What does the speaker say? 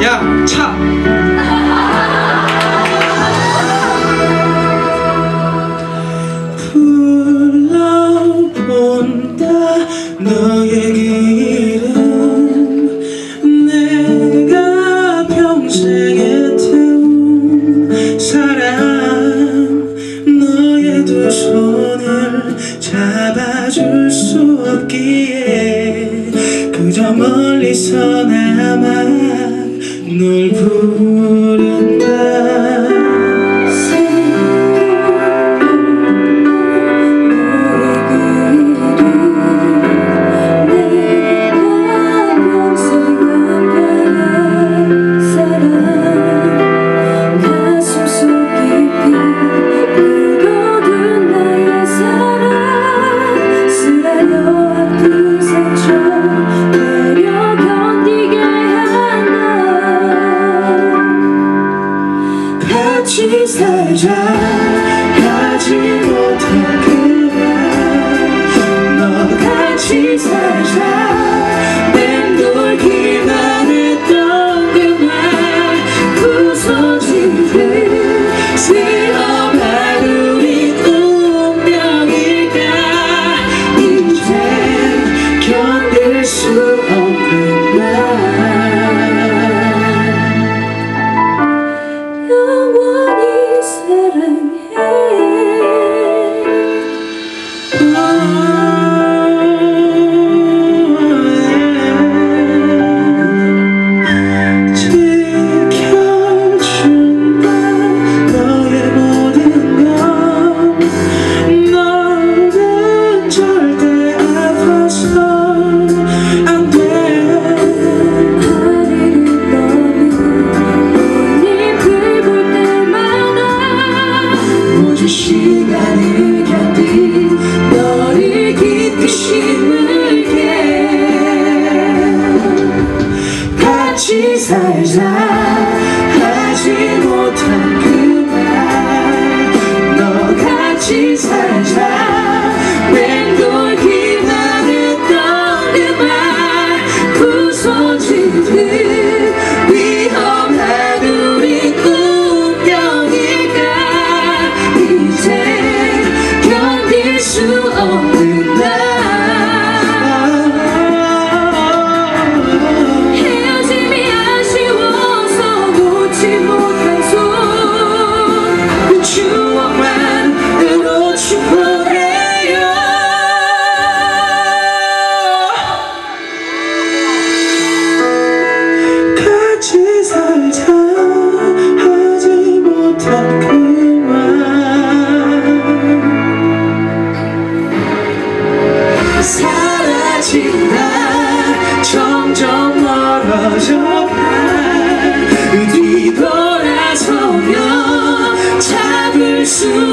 야, 차. 불러본다 너의 길은 내가 평생에 태운 사랑 너의 두 손을 잡아줄 수 없기에 그저 멀리서 나 마널 부른 하지 못한 그말 너 같이 살자. 맴돌 기만 했던 그말 부서지듯 슬퍼만 우리 운명일까? 이젠 견딜 수 살자 하지 못한 그말너 같이 살자. 맴돌기만 했던 그말. 부서지듯 위험한 우리 운명일까? 이제 견딜 수 없는 멀